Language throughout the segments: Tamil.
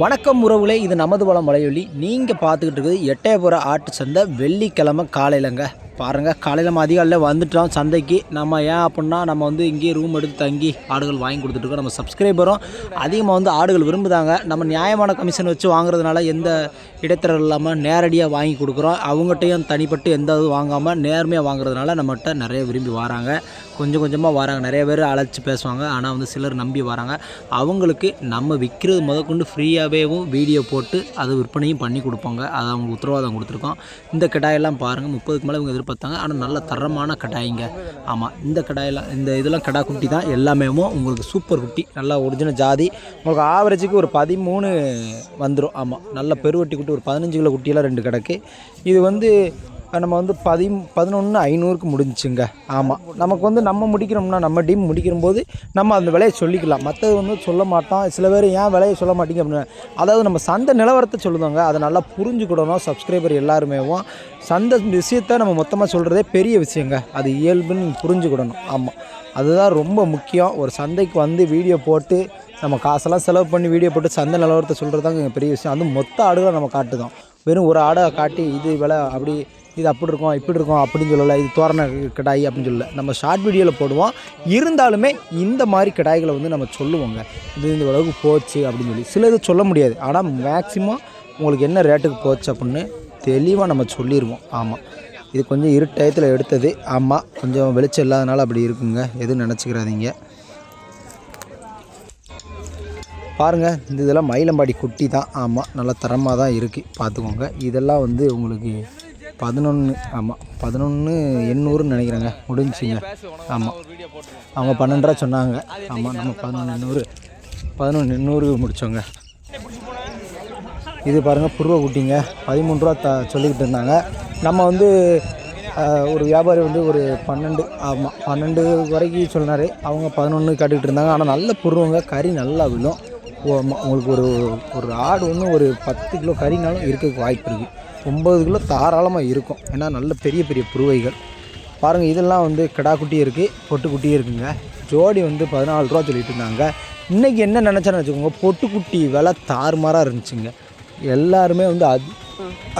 வணக்கம் உறவுகளே இது நமது வளம் மலையொலி நீங்கள் பார்த்துக்கிட்டு இருக்குது எட்டயபுரம் ஆட்டு சந்தை வெள்ளிக்கிழமை காலையிலங்க. பாருங்கள் காலையில் நம்ம அதிகாலையில் வந்துட்டோம். சந்தைக்கு நம்ம ஏன் அப்படின்னா நம்ம வந்து இங்கேயே ரூம் எடுத்து தங்கி ஆடுகள் வாங்கி கொடுத்துட்ருக்கோம் நம்ம சப்ஸ்கிரைபரும் அதிகமாக வந்து ஆடுகள் விரும்புதாங்க. நம்ம நியாயமான கமிஷன் வச்சு வாங்குறதுனால எந்த இடைத்தரல் இல்லாமல் நேரடியாக வாங்கி கொடுக்குறோம். அவங்ககிட்டையும் தனிப்பட்டு எந்த இதுவும் வாங்காமல் நேர்மையாக வாங்குறதுனால நம்மகிட்ட நிறைய விரும்பி வராங்க. கொஞ்சம் கொஞ்சமாக வராங்க. நிறைய பேர் அழைச்சி பேசுவாங்க. ஆனால் வந்து சிலர் நம்பி வராங்க. அவங்களுக்கு நம்ம விற்கிறது முதற்கொண்டு ஃப்ரீயாகவேவும் வீடியோ போட்டு அதை விற்பனையும் பண்ணி கொடுப்பாங்க. அதை அவங்களுக்கு உத்தரவாதம் கொடுத்துருக்கோம். இந்த கிடாயெல்லாம் பாருங்கள் முப்பதுக்கு மேலே இவங்க பார்த்தாங்க. ஆனால் நல்ல தரமான கடாய்ங்க. ஆமாம் இந்த கடாயெல்லாம் இந்த இதெல்லாம் கடா குட்டி தான். எல்லாமே உங்களுக்கு சூப்பர் குட்டி. நல்லா ஒரிஜினல் ஜாதி. உங்களுக்கு ஆவரேஜுக்கு ஒரு பதிமூணு வந்துடும் ஆமாம் நல்ல பெருவட்டி குட்டி ஒரு பதினஞ்சு கிலோ குட்டியெல்லாம் ரெண்டு கிடக்கு. இது வந்து நம்ம வந்து பதி பதினொன்று ஐநூறுக்கு முடிஞ்சுங்க ஆமாம் நமக்கு வந்து நம்ம முடிக்கிறோம்னா நம்ம டீம் முடிக்கிற போது நம்ம அந்த விலையை சொல்லிக்கலாம். மற்றது வந்து சொல்ல மாட்டோம். சில பேர் ஏன் விலையை சொல்ல மாட்டீங்க அப்படின்னு அதாவது நம்ம சந்தை நிலவரத்தை சொல்லுவாங்க அதை நல்லா புரிஞ்சுக்கிடணும். சப்ஸ்கிரைபர் எல்லாருமேவும். சந்தை விஷயத்த நம்ம மொத்தமாக சொல்கிறதே பெரிய விஷயங்க. அது இயல்புன்னு புரிஞ்சுக்கிடணும். ஆமாம் அதுதான் ரொம்ப முக்கியம். ஒரு சந்தைக்கு வந்து வீடியோ போட்டு நம்ம காசெல்லாம் செலவு பண்ணி வீடியோ போட்டு சந்தை நிலவரத்தை சொல்கிறது தாங்க பெரிய விஷயம். அதுவும் மொத்த ஆடுகளை நம்ம காட்டுதான் வெறும் ஒரு ஆடை காட்டி இது விலை அப்படி இது அப்படி இருக்கும் இப்படி இருக்கும் அப்படின்னு சொல்லலை இது தோரண கிடாய் அப்படின்னு சொல்லலை. நம்ம ஷார்ட் வீடியோவில் போடுவோம். இருந்தாலுமே இந்த மாதிரி கிடாய்களை வந்து நம்ம சொல்லுவோங்க. இது இந்த அளவுக்கு போச்சு அப்படின்னு சொல்லி. சிலது சொல்ல முடியாது. ஆனால் மேக்ஸிமம் உங்களுக்கு என்ன ரேட்டுக்கு போச்சு அப்படின்னு தெளிவாக நம்ம சொல்லிடுவோம் ஆமாம் இது கொஞ்சம் இருட்டயத்தில் எடுத்தது. ஆமாம் கொஞ்சம் வெளிச்சம் இல்லாதனால அப்படி இருக்குங்க. எதுவும் நினச்சிக்கிறாதீங்க பாருங்கள் இந்த இதெல்லாம் மயிலம்பாடி குட்டி தான். ஆமாம் நல்லா தரமாக தான் இருக்குது பார்த்துக்கோங்க. இதெல்லாம் வந்து உங்களுக்கு பதினொன்று ஆமாம் பதினொன்று எண்ணூறுன்னு நினைக்கிறேங்க. முடிஞ்சுங்க ஆமாம் அவங்க பன்னெண்டு ரூபா சொன்னாங்க. ஆமாம் நம்ம பதினொன்று எண்ணூறு பதினொன்று எண்ணூறு முடித்தோங்க இது பாருங்கள் புருவ குட்டிங்க. பதிமூணு ரூபா த சொல்லிக்கிட்டு இருந்தாங்க. நம்ம வந்து ஒரு வியாபாரி வந்து ஒரு பன்னெண்டு ஆமாம் பன்னெண்டு வரைக்கும் சொன்னார். அவங்க பதினொன்று கட்டிக்கிட்டு இருந்தாங்க. ஆனால் நல்ல புருவங்க. கறி நல்லா விழும். உங்களுக்கு ஒரு ஒரு ஆடு ஒன்று ஒரு பத்து கிலோ கறினாலும் இருக்கிறதுக்கு வாய்ப்பு இருக்குது ஒம்பது கிலோ தாராளமாக இருக்கும். ஏன்னா நல்ல பெரிய பெரிய புருவைகள். பாருங்கள் இதெல்லாம் வந்து கிடா இருக்குது பொட்டுக்குட்டியும் இருக்குங்க. ஜோடி வந்து பதினாலு ரூபா சொல்லிட்டு இருந்தாங்க. இன்றைக்கி என்ன நினச்சேன்னு வச்சுக்கோங்க பொட்டுக்குட்டி விலை தாறுமாறாக இருந்துச்சுங்க. எல்லாருமே வந்து அது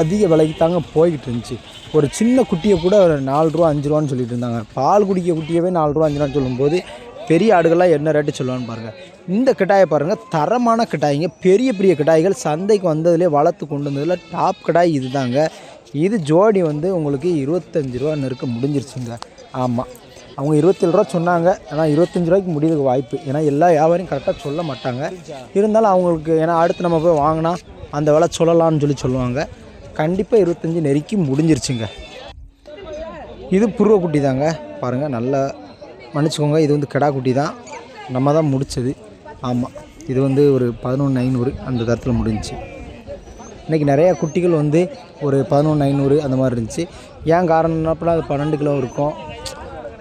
அதிக விலைக்கு தாங்க போய்கிட்டு இருந்துச்சு. ஒரு சின்ன குட்டியை கூட ஒரு நாலு ரூபா அஞ்சு ரூபான்னு சொல்லிட்டு இருந்தாங்க. பால் குடிக்க குட்டியவே நாலு ரூபா அஞ்சு ரூபான்னு சொல்லும்போது பெரிய ஆடுகள்லாம் என்ன ரேட்டு சொல்லுவான்னு பாருங்கள் இந்த கிட்டாயை பாருங்கள் தரமான கிட்டாய்ங்க பெரிய பெரிய கிட்டாய்கள் சந்தைக்கு வந்ததுலேயே வளர்த்து கொண்டு வந்ததில் டாப் கிடாய் இதுதாங்க. இது ஜோடி வந்து உங்களுக்கு இருபத்தஞ்சி ரூபா நெருக்க முடிஞ்சிருச்சுங்க. ஆமாம் அவங்க இருபத்தேழு ரூபா சொன்னாங்க. ஆனால் இருபத்தஞ்சி ரூபாய்க்கு முடியறதுக்கு வாய்ப்பு. ஏன்னா எல்லா வியாபாரியும் கரெக்டாக சொல்ல மாட்டாங்க. இருந்தாலும் அவங்களுக்கு ஏன்னா அடுத்து நம்ம போய் வாங்கினா அந்த விலை சொல்லலாம்னு சொல்லி சொல்லுவாங்க. கண்டிப்பாக இருபத்தஞ்சி நெருக்கி முடிஞ்சிருச்சுங்க. இது புருவக்குட்டி தாங்க பாருங்கள் நல்லா மன்னிச்சுக்கோங்க இது வந்து கிடா குட்டி தான். நம்ம தான் முடித்தது ஆமாம் இது வந்து ஒரு பதினொன்று ஐநூறு அந்த தரத்தில் முடிஞ்சுச்சு. இன்றைக்கி நிறையா குட்டிகள் வந்து ஒரு பதினொன்று ஐநூறு அந்த மாதிரி இருந்துச்சு. ஏன் காரணம்னாப்பல அது பன்னெண்டு கிலோ இருக்கும்.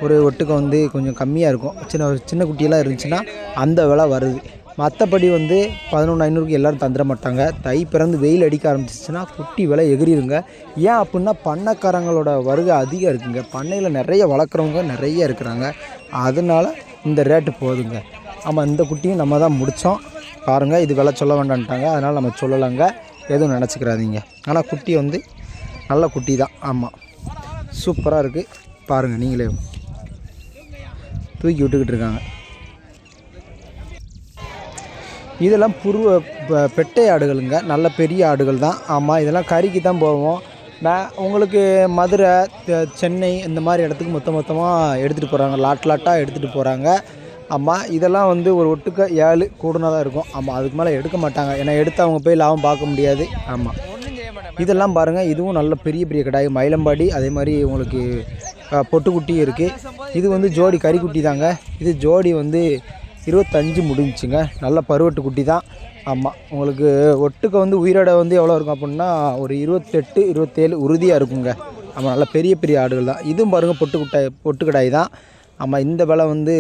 ஒரு ஒட்டுக்கம் வந்து கொஞ்சம் கம்மியாக இருக்கும். சின்ன சின்ன குட்டியெல்லாம் இருந்துச்சுன்னா அந்த விலை வருது. மற்றபடி வந்து பதினொன்று ஐநூறுக்கு எல்லோரும் தந்துட மாட்டாங்க. தை பிறந்து வெயில் அடிக்க ஆரம்பிச்சிச்சுன்னா குட்டி விலை எகிரிடுங்க ஏன் அப்படின்னா பண்ணைக்காரங்களோட வருகை அதிகம் இருக்குங்க. பண்ணையில் நிறைய வளர்க்குறவங்க நிறைய இருக்கிறாங்க. அதனால இந்த ரேட்டு போகுதுங்க ஆமாம் இந்த குட்டியும் நம்ம தான் முடித்தோம் பாருங்கள் இது விலை சொல்ல வேண்டான்ட்டாங்க அதனால் நம்ம சொல்லலைங்க. எதுவும் நினச்சிக்கிறாதீங்க. ஆனால் குட்டி வந்து நல்ல குட்டி தான். ஆமாம் சூப்பராக இருக்குது பாருங்கள் நீங்களே. தூக்கி விட்டுக்கிட்டு இருக்காங்க. இதெல்லாம் புருவ பெட்டை ஆடுகளுங்க. நல்ல பெரிய ஆடுகள் தான். ஆமாம் இதெல்லாம் கறிக்கு தான் போவோம். நான் உங்களுக்கு மதுரை சென்னை இந்த மாதிரி இடத்துக்கு மொத்த மொத்தமாக எடுத்துகிட்டு போகிறாங்க லாட் லாட்டாக எடுத்துகிட்டு போகிறாங்க ஆமாம் இதெல்லாம் வந்து ஒரு ஒட்டுக்க ஏழு கூடுனா தான் இருக்கும். ஆமாம் அதுக்கு மேலே எடுக்க மாட்டாங்க. ஏன்னா எடுத்து அவங்க போய் லாபம் பார்க்க முடியாது. ஆமாம் இதெல்லாம் பாருங்கள் இதுவும் நல்ல பெரிய பெரிய கடாய். மயிலம்பாடி அதே மாதிரி உங்களுக்கு பொட்டுக்குட்டி இருக்குது இது வந்து ஜோடி கறிக்குட்டி தாங்க. இது ஜோடி வந்து இருபத்தஞ்சு முடிஞ்சுங்க நல்ல பருவட்டு குட்டி தான். ஆமாம் உங்களுக்கு ஒட்டுக்க வந்து உயிரோட வந்து எவ்வளோ இருக்கும் அப்படின்னா ஒரு இருபத்தெட்டு இருபத்தேழு உறுதியாக இருக்குங்க. ஆமாம் நல்ல பெரிய பெரிய ஆடுகள் தான். இதுவும் பாருங்கள் பொட்டு குட்டாய் பொட்டு கடாய் தான். ஆமாம் இந்த விலை வந்து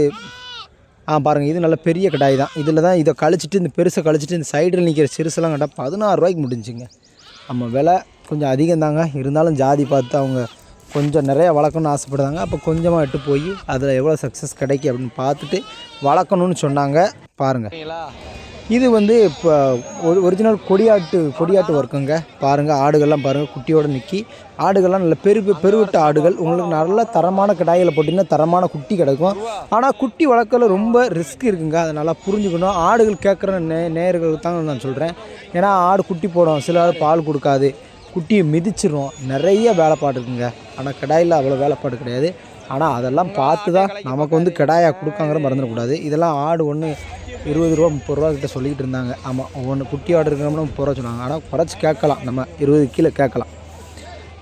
ஆ பாருங்கள் இது நல்ல பெரிய கடாய் தான். இதில் தான் இதை கழிச்சிட்டு இந்த பெருசை கழிச்சிட்டு இந்த சைடில் நிற்கிற சிறுசெல்லாம் கேட்டால் பதினாறு ரூபாய்க்கு முடிஞ்சுங்க. நம்ம விலை கொஞ்சம் அதிகம் தாங்க இருந்தாலும் ஜாதி பார்த்து அவங்க கொஞ்சம் நிறையா வளர்க்கணும்னு ஆசைப்படுறாங்க. அப்போ கொஞ்சமாக எட்டு போய் அதில் எவ்வளோ சக்ஸஸ் கிடைக்கும் அப்படின்னு பார்த்துட்டு வளர்க்கணும்னு சொன்னாங்க. பாருங்கள் இது வந்து இப்போ ஒரு ஒரிஜினல் கொடியாட்டு கொடியாட்டு ஒர்க்குங்க பாருங்கள் ஆடுகள்லாம் பாருங்கள் குட்டியோடு நிற்கி ஆடுகள்லாம் நல்ல பெரு பெருவிட்ட ஆடுகள். உங்களுக்கு நல்ல தரமான கிடாய்களை போட்டிங்கன்னா தரமான குட்டி கிடைக்கும். ஆனால் குட்டி வளர்க்கல ரொம்ப ரிஸ்க் இருக்குங்க. அதை நல்லா புரிஞ்சுக்கணும். ஆடுகள் கேட்குற நே நேர்களுக்கு தான் நான் சொல்கிறேன் ஏன்னா ஆடு குட்டி போடும். சில ஆடு பால் கொடுக்காது. குட்டியை மிதிச்சிடும் நிறைய வேலைப்பாடு இருக்குங்க ஆனால் கிடாயில் அவ்வளோ வேலைப்பாடு கிடையாது. ஆனால் அதெல்லாம் பார்த்து தான் நமக்கு வந்து கடாயாக கொடுக்காங்கிற மறந்துடக்கூடாது. இதெல்லாம் ஆடு ஒன்று இருபது ரூபா முப்பது ரூபா கிட்ட சொல்லிக்கிட்டு இருந்தாங்க. ஆமாம் ஒவ்வொன்று குட்டி ஆடு இருக்கிறோம்னா முப்பது ரூபா சொன்னாங்க. ஆனால் குறைச்சி கேட்கலாம். நம்ம இருபது கீழே கேட்கலாம்.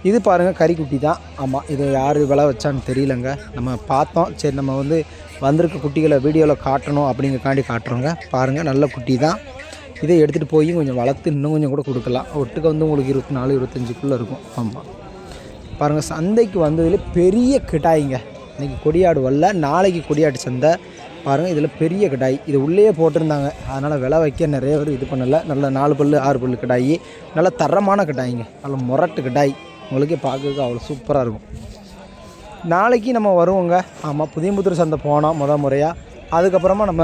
இது பாருங்கள் கறிக்குட்டி தான். ஆமாம் இது யார் விலை வச்சான்னு தெரியலங்க. நம்ம பார்த்தோம். சரி நம்ம வந்து வந்திருக்க குட்டிகளை வீடியோவில் காட்டணும் அப்படிங்கிறக்காண்டி காட்டுறோங்க. பாருங்கள் நல்ல குட்டி தான். இதை எடுத்துகிட்டு போய் கொஞ்சம் வளர்த்து இன்னும் கொஞ்சம் கூட கொடுக்கலாம். ஒட்டுக்க வந்து உங்களுக்கு இருபத்தி நாலு இருபத்தஞ்சுக்குள்ளே இருக்கும். ஆமாம் பாருங்கள் சந்தைக்கு வந்ததில் பெரிய கிட்டாய்ங்க இன்றைக்கி கொடியாடு வரல நாளைக்கு கொடியாட்டு சந்தை. பாருங்கள் இதில் பெரிய கிடாய். இது உள்ளேயே போட்டிருந்தாங்க. அதனால் விலை வைக்க நிறைய பேர் இது பண்ணலை. நல்ல நாலு பல்லு ஆறு பல்லு கிடாய். நல்ல தரமான கிடாய்ங்க. நல்ல முரட்டு கிடாய். உங்களுக்கே பார்க்கறதுக்கு அவ்வளோ சூப்பராக இருக்கும். நாளைக்கு நம்ம வருவோங்க. ஆமாம் புதியம்புத்தூர் சந்தை போனோம் முத முறையாக அதுக்கப்புறமா நம்ம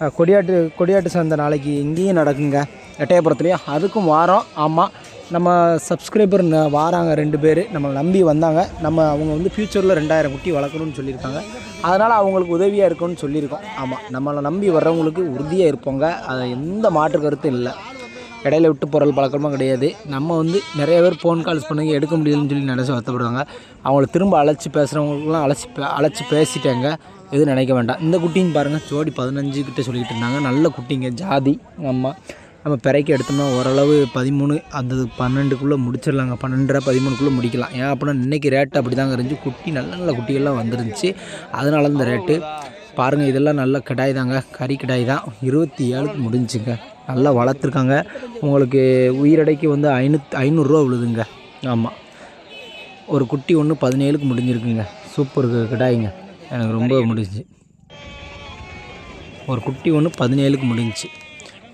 கொடியாட்டு கொடியாட்டு சந்தை நாளைக்கு இங்கேயும் நடக்குங்க. எட்டயபுரத்துலேயும் அதுக்கும் வாரம். ஆமாம் நம்ம சப்ஸ்கிரைபர் வாராங்க ரெண்டு பேர். நம்மளை நம்பி வந்தாங்க. நம்ம அவங்க வந்து ஃப்யூச்சரில் ரெண்டாயிரம் குட்டி வளர்க்கணும்னு சொல்லியிருக்காங்க. அதனால் அவங்களுக்கு உதவியாக இருக்கும்னு சொல்லியிருக்கோம். ஆமாம் நம்மளை நம்பி வர்றவங்களுக்கு உறுதியாக இருப்போங்க. அது எந்த மாற்று கருத்தும் இல்லை. இடையில விட்டு போகிற பழக்கமாக கிடையாது. நம்ம வந்து நிறைய பேர் ஃபோன் கால்ஸ் பண்ணுங்க எடுக்க முடியலன்னு சொல்லி நினச்சி வருத்தப்படுவாங்க. அவங்கள திரும்ப அழைச்சி பேசுகிறவங்களுக்குலாம் அழைச்சி அழைச்சி பேசிட்டேங்க. எதுவும் நினைக்க வேண்டாம். இந்த குட்டின்னு பாருங்கள் ஜோடி பதினஞ்சு கிட்ட சொல்லிக்கிட்டு இருந்தாங்க. நல்ல குட்டிங்க ஜாதி ஆமாம் நம்ம பிறைக்கு எடுத்தோம்னா ஓரளவு பதிமூணு அந்த பன்னெண்டுக்குள்ளே முடிச்சிடலாங்க. பன்னெண்டரை பதிமூணுக்குள்ளே முடிக்கலாம். ஏன் அப்படின்னா இன்றைக்கி ரேட்டு அப்படி தாங்க இருந்துச்சு. குட்டி நல்ல நல்ல குட்டிகள்லாம் வந்துருந்துச்சு. அதனால இந்த ரேட்டு பாருங்கள் இதெல்லாம் நல்ல கிடாய் தாங்க. கறி கிடாய் தான். இருபத்தி ஏழுக்கு முடிஞ்சுங்க. நல்லா வளர்த்துருக்காங்க. உங்களுக்கு உயிரடைக்கு வந்து ஐநூத் ஐநூறுரூவா விழுதுங்க. ஆமாம் ஒரு குட்டி ஒன்று பதினேழுக்கு முடிஞ்சிருக்குங்க. சூப்பர் கிடாய்ங்க. எனக்கு ரொம்ப முடிஞ்சுச்சு. ஒரு குட்டி ஒன்று பதினேழுக்கு முடிஞ்சுச்சு.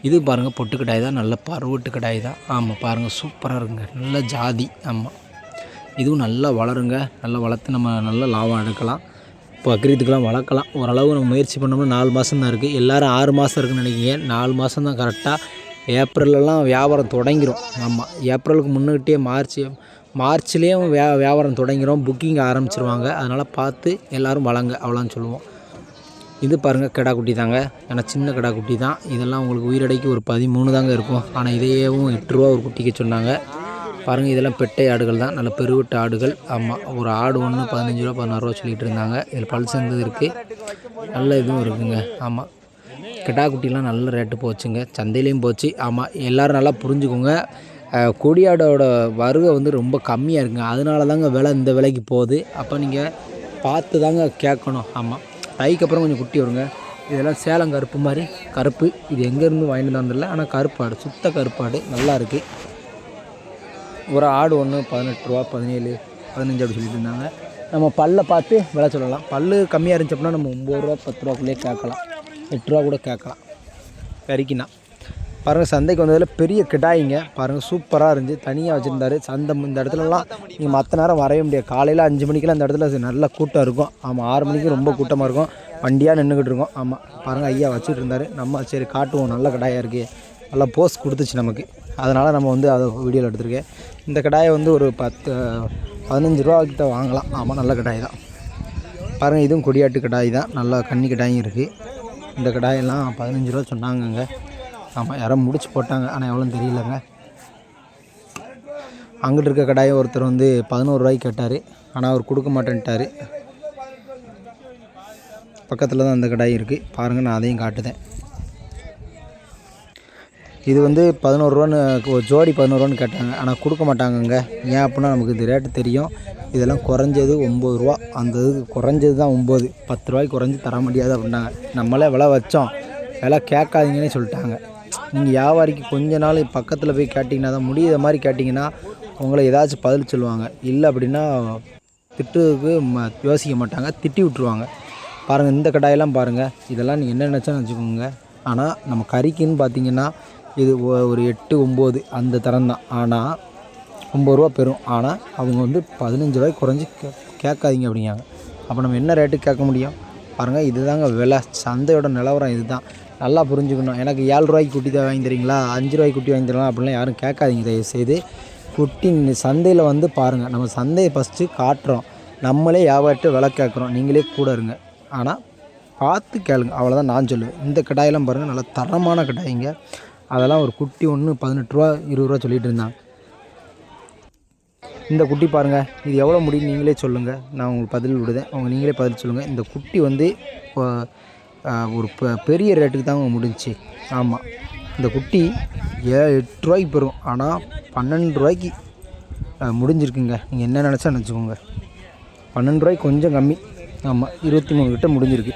இது பாருங்கள் பொட்டு கிடாய் தான் நல்ல பருவட்டு கிடாய் தான். ஆமாம் பாருங்கள் சூப்பராக இருக்குங்க. நல்ல ஜாதி ஆமாம் இதுவும் நல்லா வளருங்க. நல்லா வளர்த்து நம்ம நல்ல லாபம் எடுக்கலாம். பக்ரீத்துக்கெலாம் வளர்க்கலாம். ஓரளவு நம்ம முயற்சி பண்ணோம்னா நாலு மாதம் தான் இருக்குது எல்லோரும் ஆறு மாதம் இருக்குன்னு நினைக்கிங்க நாலு மாதம் தான் கரெக்டாக ஏப்ரல்லலாம் வியாபாரம் தொடங்கிரும். ஆமாம் ஏப்ரலுக்கு முன்னுக்கிட்டே மார்ச் மார்ச்லேயும் வியா வியாபாரம் தொடங்கிடும் புக்கிங் ஆரம்பிச்சிருவாங்க. அதனால் பார்த்து எல்லோரும் வளங்க அவ்வளோன்னு சொல்லுவோம். இது பாருங்கள் கிடா குட்டி தாங்க. ஏன்னா சின்ன கிடா குட்டி தான். இதெல்லாம் உங்களுக்கு உயிரடைக்கு ஒரு பதிமூணு தாங்க இருக்கும். ஆனால் இதையேவும் எட்டு ரூபா ஒரு குட்டிக்கு சொன்னாங்க. பாருங்கள் இதெல்லாம் பெட்டை ஆடுகள் தான். நல்ல பெருவிட்ட ஆடுகள். ஆமாம் ஒரு ஆடு ஒன்று பதினஞ்சு ரூபா பதினாறு ரூபா சொல்லிகிட்டு இருந்தாங்க. இதில் பல் சேர்ந்தது இருக்குது நல்ல இதுவும் இருக்குங்க. ஆமாம் கிடா குட்டிலாம் நல்ல ரேட்டு போச்சுங்க. சந்தையிலையும் போச்சு. ஆமாம் எல்லோரும் நல்லா புரிஞ்சுக்கோங்க. கொடியாடோட வருகை வந்து ரொம்ப கம்மியாக இருக்குங்க. அதனால தாங்க விலை இந்த விலைக்கு போகுது. அப்போ நீங்கள் பார்த்து தாங்க கேட்கணும். ஆமாம் தைக்கு அப்புறம் கொஞ்சம் குட்டி வருங்க. இதெல்லாம் சேலம் கருப்பு மாதிரி. கருப்பு. இது எங்கேருந்து வாங்கிட்டு வந்ததில்ல ஆனால் கருப்பாடு. சுத்த கருப்பாடு. நல்லா இருக்குது ஒரு ஆடு ஒன்று பதினெட்டு ரூபா பதினேழு பதினஞ்சு அப்படி சொல்லிட்டு இருந்தாங்க. நம்ம பல்லை பார்த்து விலை சொல்லலாம். பல்லு கம்மியாக இருந்துச்சு அப்படின்னா நம்ம ஒம்பது ரூபா பத்து ரூபாக்குள்ளேயே கேட்கலாம். எட்டு ரூபா கூட கேட்கலாம். கறிக்குண்ணா பாருங்கள் சந்தைக்கு வந்ததில் பெரிய கிடாய்ங்க. பாருங்கள் சூப்பராக இருந்துச்சு. தனியாக வச்சுருந்தாரு. சந்தை இந்த இடத்துலலாம் நீங்கள் மற்ற நேரம் வரைய முடியாது. காலையில் அஞ்சு மணிக்கெல்லாம் இந்த இடத்துல நல்ல கூட்டம் இருக்கும். ஆமாம் ஆறு மணிக்கு ரொம்ப கூட்டமாக இருக்கும். வண்டியாக நின்றுக்கிட்டு இருக்கோம். ஆமாம் பாருங்கள் ஐயா வச்சுட்டு இருந்தார். நம்ம சரி காட்டுவோம். நல்ல கடாயாக இருக்குது நல்லா போஸ் கொடுத்துச்சு நமக்கு. அதனால் நம்ம வந்து அதை வீடியோவில் எடுத்திருக்கேன். இந்த கடாயை வந்து ஒரு பத்து பதினஞ்சு ரூபா கிட்ட வாங்கலாம். ஆமாம் நல்ல கடாய் தான். பாருங்கள் இதுவும் கொடியாட்டு கடாய் தான். நல்லா கன்னி கடாயும் இருக்குது இந்த கடாயெல்லாம் பதினஞ்சு ரூபா சொன்னாங்கங்க. ஆமாம் யாரோ முடிச்சு போட்டாங்க. ஆனால் எவ்வளோன்னு தெரியலங்க. அங்கிட்டு இருக்க கடாயை ஒருத்தர் வந்து பதினோரு ரூபாய்க்கு கேட்டார். ஆனால் அவர் கொடுக்க மாட்டேன்ட்டார். பக்கத்தில் தான் அந்த கடாய் இருக்குது பாருங்கள் நான் அதையும் காட்டுதேன். இது வந்து பதினோருவான்னு ஒரு ஜோடி பதினோருவான்னு கேட்டாங்க. ஆனால் கொடுக்க மாட்டாங்கங்க. ஏன் அப்படின்னா நமக்கு இந்த ரேட்டு தெரியும். இதெல்லாம் குறைஞ்சது ஒம்பது ரூபா. அந்த இது குறைஞ்சது தான் ஒம்பது பத்து ரூபாய்க்கு குறைஞ்சி தர முடியாது அப்படின்னாங்க. நம்மளே விலை வச்சோம். விலை கேட்காதீங்கன்னே சொல்லிட்டாங்க. நீங்கள் வியாபாரிக்கு கொஞ்ச நாள் பக்கத்தில் போய் கேட்டிங்கன்னா தான் முடியுத மாதிரி கேட்டிங்கன்னா உங்களை ஏதாச்சும் பதில் சொல்லுவாங்க. இல்லை அப்படின்னா திட்டுறதுக்கு ம யோசிக்க மாட்டாங்க திட்டி விட்ருவாங்க பாருங்கள் இந்த கடாயெல்லாம் பாருங்கள் இதெல்லாம் நீங்கள் என்ன நினச்சாலும் வச்சுக்கோங்க ஆனால் நம்ம கறிக்குன்னு பார்த்தீங்கன்னா இது ஒரு எட்டு ஒம்பது அந்த தரம் தான். ஆனால் ஒம்பது ரூபா பெறும். ஆனால் அவங்க வந்து பதினஞ்சு ரூபாய்க்கு குறைஞ்சி கே கேட்காதீங்க அப்படிங்காங்க அப்போ நம்ம என்ன ரேட்டுக்கு கேட்க முடியும்? பாருங்கள் இதுதாங்க விலை. சந்தையோட நிலவரம் இதுதான். நல்லா புரிஞ்சுக்கணும். எனக்கு ஏழு ரூபாய்க்கு குட்டி தான் வாங்கி தரீங்களா? அஞ்சு ரூபாய்க்கு குட்டி வாங்கி தரலாம் அப்படிலாம் யாரும் கேட்காதீங்க தயவுசெய்து. குட்டி சந்தையில் வந்து பாருங்கள் நம்ம சந்தையை ஃபஸ்ட்டு காட்டுறோம். நம்மளே வியாபாரிட்ட விலை கேட்குறோம். நீங்களே கூட இருங்க. ஆனால் பார்த்து கேளுங்க. அவ்வளோதான் நான் சொல்லுவேன். இந்த கடாயெல்லாம் பாருங்கள் நல்லா தரமான கடாயிங்க. அதெல்லாம் ஒரு குட்டி ஒன்று பதினெட்டு ரூபா இருபது ரூபா சொல்லிட்டு இருந்தாங்க. இந்த குட்டி பாருங்கள் இது எவ்வளோ முடியும் நீங்களே சொல்லுங்கள் நான் உங்களுக்கு பதில் விடுதேன். அவங்க நீங்களே பதில் சொல்லுங்கள் இந்த குட்டி வந்து இப்போ, ஒரு ப பெரிய ரேட்டுக்கு தாங்க முடிஞ்சிச்சு. ஆமாம் இந்த குட்டி ஏ எட்டு ரூபாய்க்கு பெறும். ஆனால் பன்னெண்டு ரூபாய்க்கு முடிஞ்சிருக்குங்க. நீங்கள் என்ன நினச்சா நினச்சிக்கோங்க. பன்னெண்டு ரூபாய்க்கு கொஞ்சம் கம்மி. ஆமாம் இருபத்தி மூணு கிட்ட முடிஞ்சிருக்கு.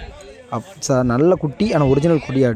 அப் ச நல்ல குட்டி ஆனால் ஒரிஜினல் குட்டியாடு